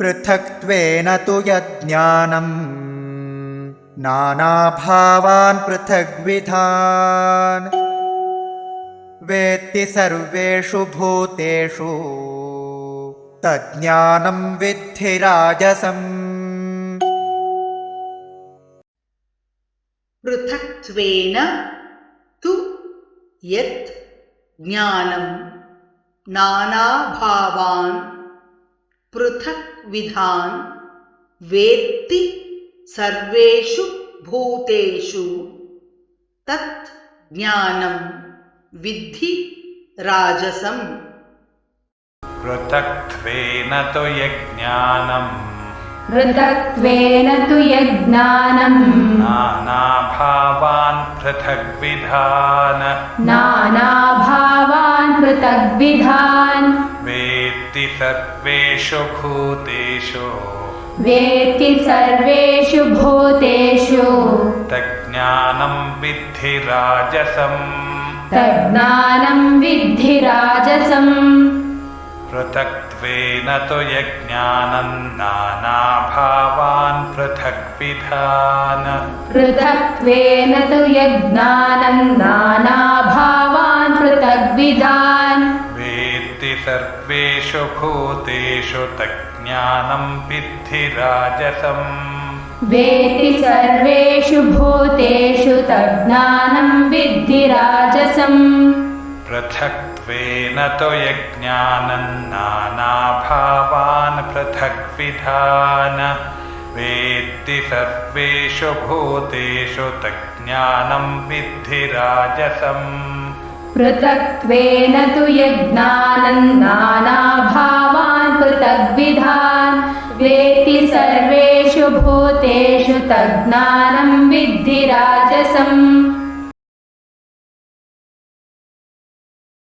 पृथक्त्वेन तु यज्ञानम्। नानाभावान् पृथग्विधान्। वेत्ति सर्वेषु भूतेषु। तज्ज्ञानं विद्धि राजसम्। पृथक्त्वेन तु यत् ज्ञानं नानाभावान् पृथक्विधान् वेत्ति सर्वेषु भूतेषु। तत् ज्ञानं विद्धि राजसम्। पृथक्त्वेन तु यज्ञानम्। पृथक्त्वेन तु यज्ञानम्। नानाभावान् पृथग्विधान्। नानाभावान् पृथग्विधान् वेत्ति सर्वेषु भूतेषु। वेत्ति सर्वेषु भूतेषु। तज्ज्ञानं विद्धि राजसम् तज्ज्ञानं विद्धि राजसम् पृथक्त्वेन तु यज्ञानं नानाभावान् पृथग्विधान् पृथक्त्वेन तु यज्ञानं नानाभावान् पृथग्विधान् सर्वेषु भूतेषु तज्ज्ञानं विद्धि राजसम् वेत्ति सर्वेषु भूतेषु तज्ज्ञानं विद्धि राजसम् पृथक्त्वेन तु यज्ञानं नानाभावान् पृथग्विधान् वेत्ति सर्वेषु भूतेषु तज्ज्ञानं विद्धि राजसम् पृथक्त्वेन तु यज्ञानं नानाभावान् पृथग्विधान्। वेत्ति सर्वेषु भूतेषु तज्ज्ञानं विद्धि राजसम्